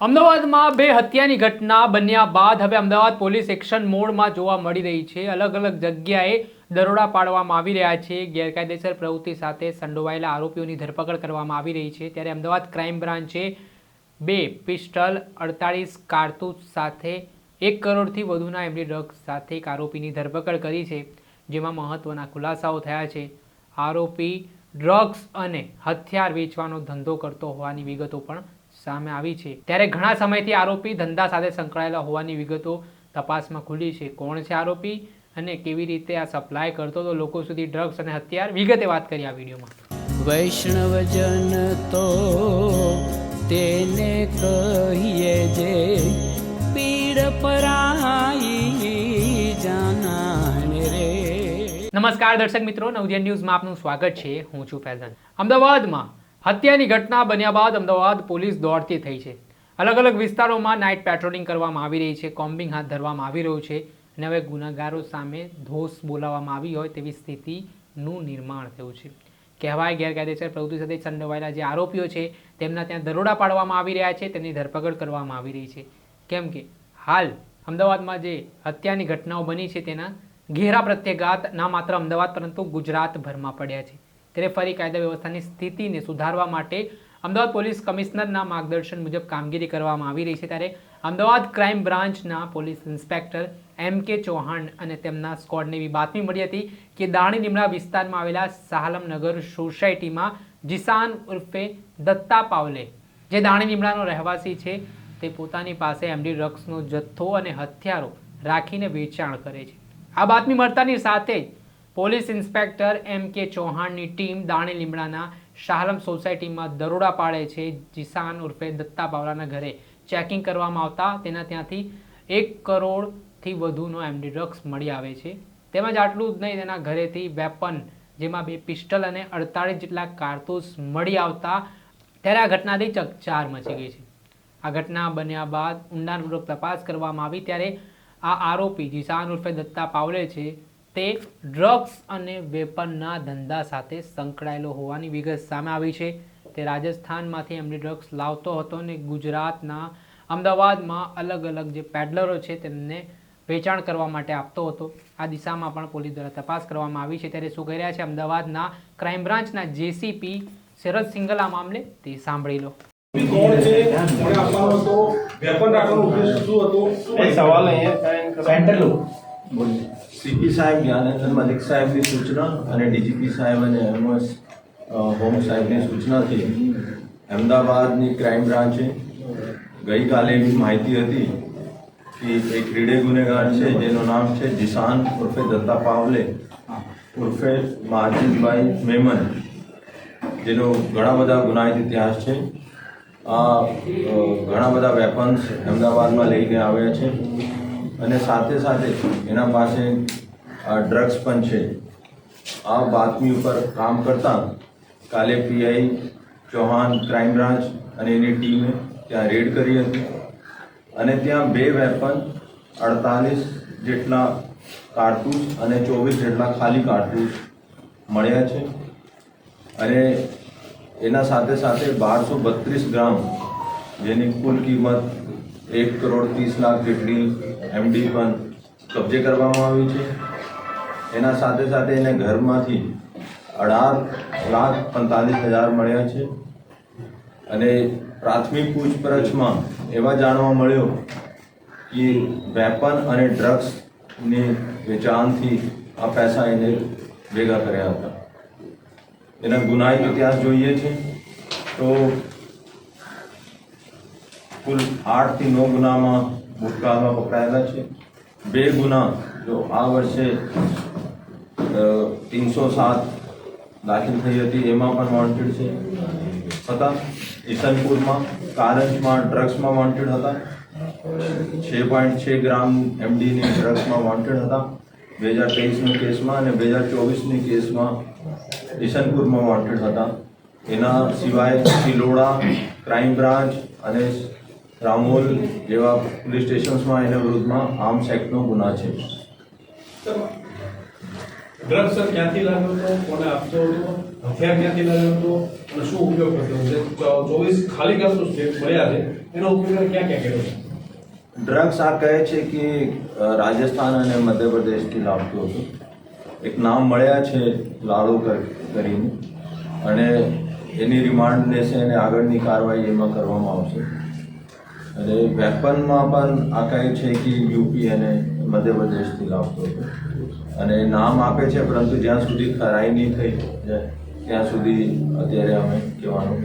અમદાવાદમાં બે હત્યાની ઘટના બન્યા બાદ હવે અમદાવાદ પોલીસ એક્શન મોડમાં જોવા મળી રહી છે. અલગ અલગ જગ્યાએ દરોડા પાડવામાં આવી રહ્યા છે. ગેરકાયદેસર પ્રવૃત્તિ સાથે સંડોવાયેલા આરોપીઓની ધરપકડ કરવામાં આવી રહી છે. ત્યારે અમદાવાદ ક્રાઇમ બ્રાન્ચે બે પિસ્ટલ, અડતાળીસ કારતૂસ સાથે એક કરોડથી વધુના એમડી ડ્રગ્સ સાથે એક આરોપીની ધરપકડ કરી છે, જેમાં મહત્વના ખુલાસાઓ થયા છે. આરોપી ડ્રગ્સ અને હથિયાર વેચવાનો ધંધો કરતો હોવાની વિગતો પણ સામે આવી છે. ત્યારે ઘણા સમયથી આરોપી ધંધા સાથે સંકળાયેલા હોવાની વિગતો તપાસમાં ખુલી છે. કોણ છે આરોપી અને કેવી રીતે આ સપ્લાય કરતો તો લોકો સુધી ડ્રગ્સ અને હથિયાર વિગતે વાત કરી આ વિડીયોમાં. વૈષ્ણવજન તો તેને કહીએ જે પીડ પરાઈ જાનાને રે. નમસ્કાર દર્શક મિત્રો નવજન ન્યૂઝમાં આપનું સ્વાગત છે. હું છું ફૈઝન. અમદાવાદમાં હત્યાની ઘટના બન્યા બાદ અમદાવાદ પોલીસ દોડતી થઈ છે. અલગ અલગ વિસ્તારોમાં નાઇટ પેટ્રોલિંગ કરવામાં આવી રહી છે, કોમ્બિંગ હાથ ધરવામાં આવી રહ્યું છે અને હવે ગુનાગારો સામે ધોષ બોલાવવામાં આવી હોય તેવી સ્થિતિનું નિર્માણ થયું છે. કહેવાય ગેરકાયદેસર પ્રવૃત્તિ સાથે સંડોવાયેલા જે આરોપીઓ છે, તેમના ત્યાં દરોડા પાડવામાં આવી રહ્યા છે, તેમની ધરપકડ કરવામાં આવી રહી છે. કેમ કે હાલ અમદાવાદમાં જે હત્યાની ઘટનાઓ બની છે તેના ઘેરા પ્રત્યાઘાત ના માત્ર અમદાવાદ પરંતુ ગુજરાતભરમાં પડ્યા છે. ત્યારે ફરી કાયદા વ્યવસ્થાની સ્થિતિને સુધારવા માટે અમદાવાદ પોલીસ કમિશનરના માર્ગદર્શન મુજબ કામગીરી કરવામાં આવી રહી છે ત્યારે અમદાવાદ ક્રાઇમ બ્રાન્ચના police inspector M K Chauhan અને તેમના સ્કોડને એવી બાતમી મળી હતી કે દાણી લીમડા વિસ્તારમાં આવેલા સાહલમનગર સોસાયટીમાં જીસાન ઉર્ફે દત્તા પાવલે, જે દાણી લીમડાનો રહેવાસી છે, તે પોતાની પાસે એમડી ડ્રગ્સનો જથ્થો અને હથિયારો રાખીને વેચાણ કરે છે. આ બાતમી મળતાની સાથે જ પોલીસ ઇન્સ્પેક્ટર એમ કે ચૌહાણની ટીમ દાણી લીમડાના શાહલમ સોસાયટીમાં દરોડા પાડે છે. જીસાન ઉર્ફે દત્તા બાવલાના ઘરે ચેકિંગ કરવામાં આવતા તેના ત્યાંથી એક કરોડથી વધુનો એમડી ડ્રગ્સ મળી આવે છે. તેમજ આટલું જ નહીં, તેના ઘરેથી વેપન જેમાં બે પિસ્ટલ અને અડતાળીસ જેટલા કારતૂસ મળી આવતા ત્યારે આ ઘટનાથી ચકચાર મચી ગઈ છે. આ ઘટના બન્યા બાદ ઊંડાણપૂર્વક તપાસ કરવામાં આવી ત્યારે આ આરોપી જીસાન ઉર્ફે દત્તા પાવલે છે તે ડ્રગ્સ અને વેપનના ધંધા સાથે સંકળાયેલો હોવાની વિગત સામે આવી છે. તે રાજસ્થાનમાંથી એમની ડ્રગ્સ લાવતો હતો અને ગુજરાતના અમદાવાદમાં અલગ અલગ જે પેડલરો છે તેમને વેચાણ કરવા માટે આપતો હતો. આ દિશામાં પણ પોલીસ દ્વારા તપાસ કરવામાં આવી છે. ત્યારે શું કહી રહ્યા છે? અમદાવાદના ક્રાઇમ બ્રાન્ચના જેસીપી શરદ સિંગલ આ મામલે તે સાંભળી લો. કોણ છે? કોણે આપવાનો હતો? વેપન રાખવાનો ઉદ્દેશ શું હતો? સવાલ અહીંયા સેન્ટર લો સીપી સાહેબ જ્ઞાનેન્દ્ર મલિક સાહેબની સૂચના અને ડીજીપી સાહેબ અને એમએસ હોમ સાહેબની સૂચનાથી અમદાવાદની ક્રાઇમ બ્રાન્ચે ગઈકાલે એવી માહિતી હતી કે એક ક્રીડે ગુનેગાર છે, જેનું નામ છે જીસાન ઉર્ફે દત્તા પાવલે. ઉર્ફે માજીદભાઈ મેમન, જેનો ઘણા બધા ગુનાહિત ઇતિહાસ છે. આ ઘણા બધા વેપન્સ અમદાવાદમાં લઈને આવ્યા છે. અને સાથે સાથે એના પાસે ડ્રગ્સ પણ છે. આ બાતમી ઉપર કામ કરતા કાલે પીઆઈ ચૌહાણ ક્રાઇમ બ્રાન્ચ અને એની ટીમે ત્યાં રેડ કરી હતી. અને ત્યાં બે વેપન અડતાલીસ જેટલા કારતૂસ અને ચોવીસ જેટલા ખાલી કારતૂસ મળ્યા છે. અને એના સાથે સાથે બારસો બત્રીસ ગ્રામ જેની કુલ કિંમત એક કરોડ ત્રીસ લાખ જેટલી એમડી પણ કબજે કરવામાં આવી છે. એના સાથે સાથે એને ઘરમાંથી અઢાર લાખ પંતાલીસ હજાર મળ્યા છે. અને પ્રાથમિક પૂછપરછમાં એવા જાણવા મળ્યો કે વેપન અને ડ્રગ્સની વેચાણથી આ પૈસા એને ભેગા કર્યા હતા. એના ગુનાહિત ઇતિહાસ જોઈએ છે. તો કુલ આઠથી નવ ગુનામાં ભૂતકાળમાં પકડાયેલા છે. બે ગુના જો આ વર્ષે ત્રણસો સાત દાખલ થઈ હતી, એમાં પણ વોન્ટેડ છે. હતા. ઈસનપુરમાં કારંજમાં ડ્રગ્સમાં વોન્ટેડ હતા. છ પોઈન્ટ છ ગ્રામ એમડીની ડ્રગ્સમાં વોન્ટેડ હતા. બે હજાર તેવીસની કેસમાં અને બે હજાર ચોવીસની કેસમાં ઈસનપુરમાં વોન્ટેડ હતા. એના સિવાય સિલોડા ક્રાઇમ બ્રાન્ચ અને રામોલ જેવા પોલીસ સ્ટેશન્સમાં એના વિરુદ્ધમાં આર્મ્સ એક્ટનો ગુના છે. ડ્રગ્સ ક્યાંથી લાવ્યો હતો? કોને આપતો હતો? હથિયાર ક્યાંથી લાવ્યો હતો? અને શું ઉપયોગ કરતો હતો? ચોવીસ ખાલી કારતૂસ છે મળ્યા છે એનો ઉપયોગ ક્યાં ક્યાં કર્યો છે? ડ્રગ્સ આ કહે છે કે રાજસ્થાન અને મધ્યપ્રદેશથી લાવતો હતો. એક નામ મળ્યા છે લાડુ કરીને. અને એની રિમાન્ડ લેશે અને આગળની કાર્યવાહી એમાં કરવામાં આવશે. અને વેપનમાં પણ આ કહે છે કે યુપી અને મધ્યપ્રદેશથી લાવતો હતો. અને નામ આપે છે પરંતુ જ્યાં સુધી ખરાઈ નહીં થઈ ત્યાં સુધી અત્યારે અમે કહેવાનું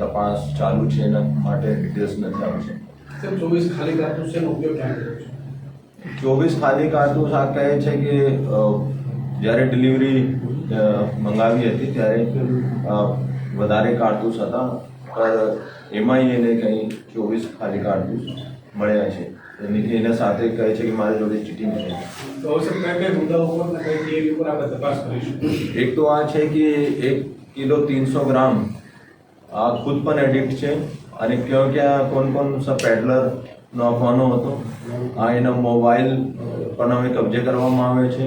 તપાસ ચાલુ છે એના માટે ડિટેલ્સ નથી આવશે ચોવીસ ખાલી કારતૂસ ઉપયોગ ક્યાં ચોવીસ ખાલી કારતૂસ આ કહે છે કે જ્યારે ડિલિવરી મંગાવી હતી ત્યારે વધારે કારતૂસ હતા. એમાંય એને કંઈ ચોવીસ ખાલી કાર્ડ મળ્યા છે. એની એના સાથે કહે છે કે મારી જોડે ચીટિંગ છે એક તો આ છે કે એક કિલો ત્રણસો ગ્રામ આ ખુદ પણ એડિક્ટ છે અને કયો ક્યાં કોણ કોણ સબ પેડલર નાખવાનો હતો આ એનો મોબાઈલ પણ હવે કબજે કરવામાં આવે છે.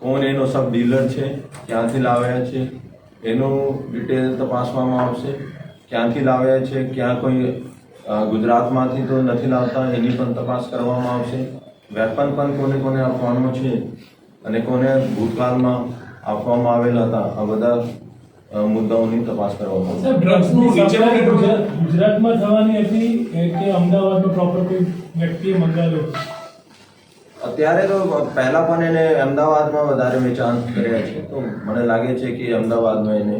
કોણ એનો સબ ડીલર છે ક્યાંથી લાવ્યા છે એનું ડિટેલ તપાસવામાં આવશે. ક્યાંથી લાવ્યા છે ક્યાં કોઈ ગુજરાતમાંથી તો નથી લાવતા એની પણ તપાસ કરવામાં આવશે. વેપન પણ કોને કોને આપવાનું છે અને કોને ભૂતકાળમાં આપવામાં આવેલા હતા આ બધા મુદ્દાઓની તપાસ કરવામાં ગુજરાતમાં થવાની હતી કે અમદાવાદનો પ્રોપર કોઈ વ્યક્તિએ મંગાવ્યો અત્યારે તો પહેલા પણ એને અમદાવાદમાં વધારે વેચાણ કર્યા છે. તો મને લાગે છે કે અમદાવાદમાં એને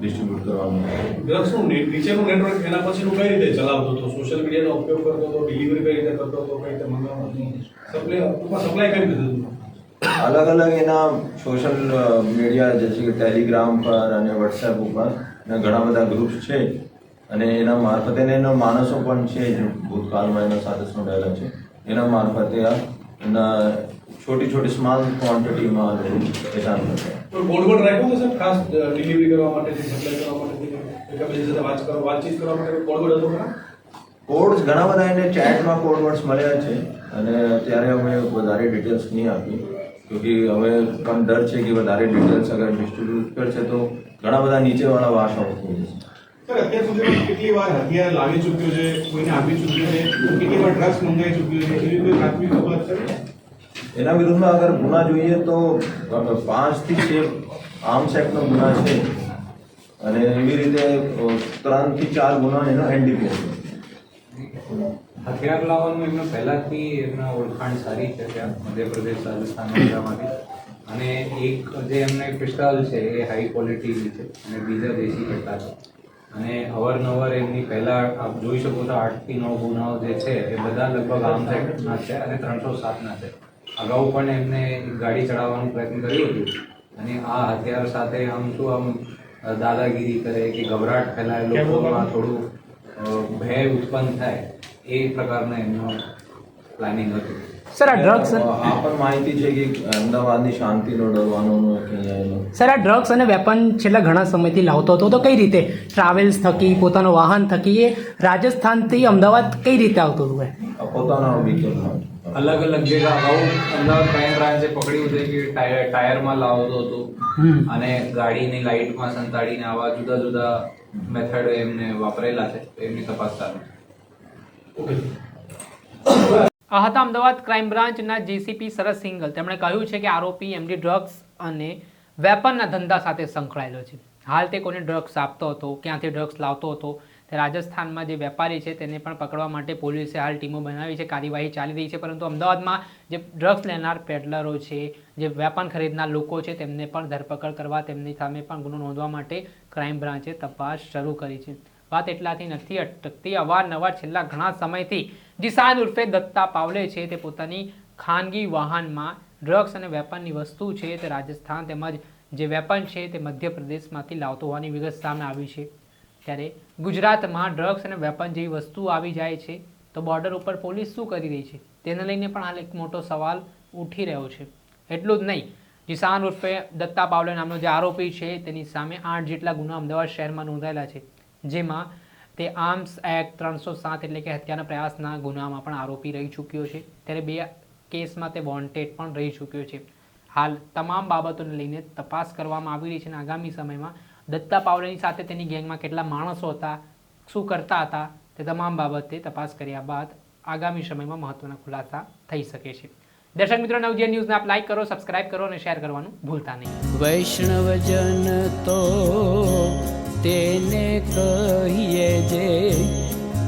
ડિસ્ટ્રીબ્યુટ કરવાનું છે. ડ્રગ્સનું નીચેનું નેટવર્ક એના પછીનું કઈ રીતે ચલાવતો હતો? સોશિયલ મીડિયાનો ઉપયોગ કરતો હતો ડિલિવરી કઈ રીતે કરતો હતો, કઈ રીતે મંગાવતો સપ્લાય સપ્લાય કઈ રીતે અલગ અલગ એના સોશિયલ મીડિયા જેસે કે ટેલિગ્રામ પર અને વોટ્સએપ ઉપર ઘણા બધા ગ્રુપ્સ છે. અને એના મારફતે એના માણસો પણ છે, જે ભૂતકાળમાં એના સાથે સંકળાયેલા છે. એના મારફતે આ એના છોટી છોટી સ્મોલ ક્વોન્ટિટીમાં વેચાણ કરતા તો કોડ વર્ડ રાખ્યો હતો સર ખાસ ડિલિવરી કરવા માટે સપ્લાય કરવા માટે એકબીજા સાથે વાત કરવા વાતચીત કરવા માટે કોડ વર્ડ હતો કોડ્સ ઘણા બધા એને ચેટમાં કોડ વર્ડ્સ મળ્યા છે અને ત્યારે અમે વધારે ડિટેલ્સ નહીં આપી ક્યોંકિ હવે પણ ડર છે કે વધારે ડિટેલ્સ અગર ડિસ્ટ્રીબ્યુટ કરશે તો ઘણા બધા નીચેવાળા વાસ આવતો જશે. સર અત્યાર સુધી કેટલી વાર હથિયાર લાવી ચૂક્યો છે કોઈને આપી ચૂક્યો છે કેટલી વાર ડ્રગ્સ મંગાવી ચૂક્યો છે એવી કોઈ પ્રાથમિક ખબર છે? એના વિરુદ્ધમાં અગર ગુના જોઈએ તો પાંચથી છે આર્મ્સ એક્ટનો ગુના છે. અને એવી રીતે ત્રણથી ચાર ગુના એનો એનડીપીએસ હથિયાર લાવવાનું એમનો પહેલાથી એમના ઓળખાણ સારી છે ત્યાં, મધ્યપ્રદેશ, રાજસ્થાન વગેરેમાંથી અને એક જે એમને પિસ્તાલ છે એ હાઈ ક્વોલિટીની છે અને બીજા દેશી હતા છે. અને અવારનવાર એમની પહેલાં, આપ જોઈ શકો છો આઠથી નવ ગુનાઓ જે છે એ બધા લગભગ આમ છે અને ત્રણસો સાતના છે. અગાઉ પણ એમને ગાડી ચડાવવાનો પ્રયત્ન કર્યો હતું. અને આ હથિયાર સાથે આમ શું આમ દાદાગીરી કરે કે ગભરાટ ફેલાય લોકોમાં થોડું ભય ઉત્પન્ન થાય એ પ્રકારનો એમનું પ્લાનિંગ હતું. સર આ ડ્રગ્સ આ પણ માહિતી છે કે અમદાવાદની શાંતિનો ડરવાનો સર આ ડ્રગ્સ અને વેપન છેલ્લા ઘણા સમયથી લાવતો હતો. તો કઈ રીતે? ટ્રાવેલ્સ થકી પોતાનું વાહન થકી એ રાજસ્થાનથી અમદાવાદ કઈ રીતે આવતો હતું પોતાનો વ્હીકલમાં અલગ અલગ જગ્યા અગાઉ અમદાવાદ ક્રાઇમ બ્રાન્ચે પકડ્યું છે કે ટાયર ટાયરમાં લાવતો હતો. અને ગાડીની લાઇટમાં સંતાડીને આવા જુદા જુદા મેથડ એમને વાપરેલા છે એમની તપાસ ચાલુ છે આ હતા અમદાવાદ ક્રાઇમ બ્રાન્ચના જેસીપી સરસ સિંગલ. તેમણે કહ્યું છે કે આરોપી એમડી ડ્રગ્સ અને વેપનના ધંધા સાથે સંકળાયેલો છે. હાલ તે કોને ડ્રગ્સ આપતો હતો ક્યાંથી ડ્રગ્સ લાવતો હતો રાજસ્થાનમાં જે વેપારી છે તેને પણ પકડવા માટે પોલીસે હાલ ટીમો બનાવી છે, કાર્યવાહી ચાલી રહી છે, પરંતુ અમદાવાદમાં જે ડ્રગ્સ લેનાર પેડલરો છે, જે વેપન ખરીદનાર લોકો છે, તેમને પણ ધરપકડ કરવા તેમની સામે પણ ગુનો નોંધવા માટે ક્રાઇમ બ્રાન્ચે તપાસ શરૂ કરી છે. વાત એટલાથી નથી અટકતી, અવારનવાર છેલ્લા ઘણા સમયથી જીસાન ઉર્ફે દત્તા પાવલે છે, તે પોતાની ખાનગી વાહનમાં ડ્રગ્સ અને વેપનની વસ્તુ છે તે રાજસ્થાન તેમજ જે વેપન છે તે મધ્યપ્રદેશમાંથી લાવતો હોવાની વિગત સામે આવી છે. ત્યારે ગુજરાતમાં ડ્રગ્સ અને વેપન જેવી વસ્તુ આવી જાય છે, તો બોર્ડર ઉપર પોલીસ શું કરી રહી છે? તેને લઈને પણ હાલ એક મોટો સવાલ ઉઠી રહ્યો છે. એટલું જ નહીં જીસાન ઉર્ફે દત્તા પાવલે નામનો જે આરોપી છે, તેની સામે આઠ જેટલા ગુના અમદાવાદ શહેરમાં નોંધાયેલા છે, જેમાં તે આર્મ્સ એક્ટ ત્રણસો સાત એટલે કે હત્યાના પ્રયાસના ગુનામાં પણ આરોપી રહી ચૂક્યો છે. ત્યારે બે કેસમાં તે વોન્ટેડ પણ રહી ચૂક્યો છે. હાલ તમામ બાબતોને લઈને તપાસ કરવામાં આવી રહી છે અને આગામી સમયમાં દત્તા પાવલેની સાથે તેની ગેંગમાં કેટલા માણસો હતા, શું કરતા હતા, તે તમામ બાબતે તપાસ કર્યા બાદ આગામી સમયમાં મહત્વના ખુલાસા થઈ શકે છે. દર્શક મિત્રો, નવજીવન ન્યૂઝને આપ લાઈક કરો સબસ્ક્રાઇબ કરો અને શેર કરવાનું ભૂલતા નહીં. વૈષ્ણવજન તો તેને કહીએ જે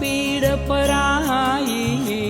પીડ પરાઈ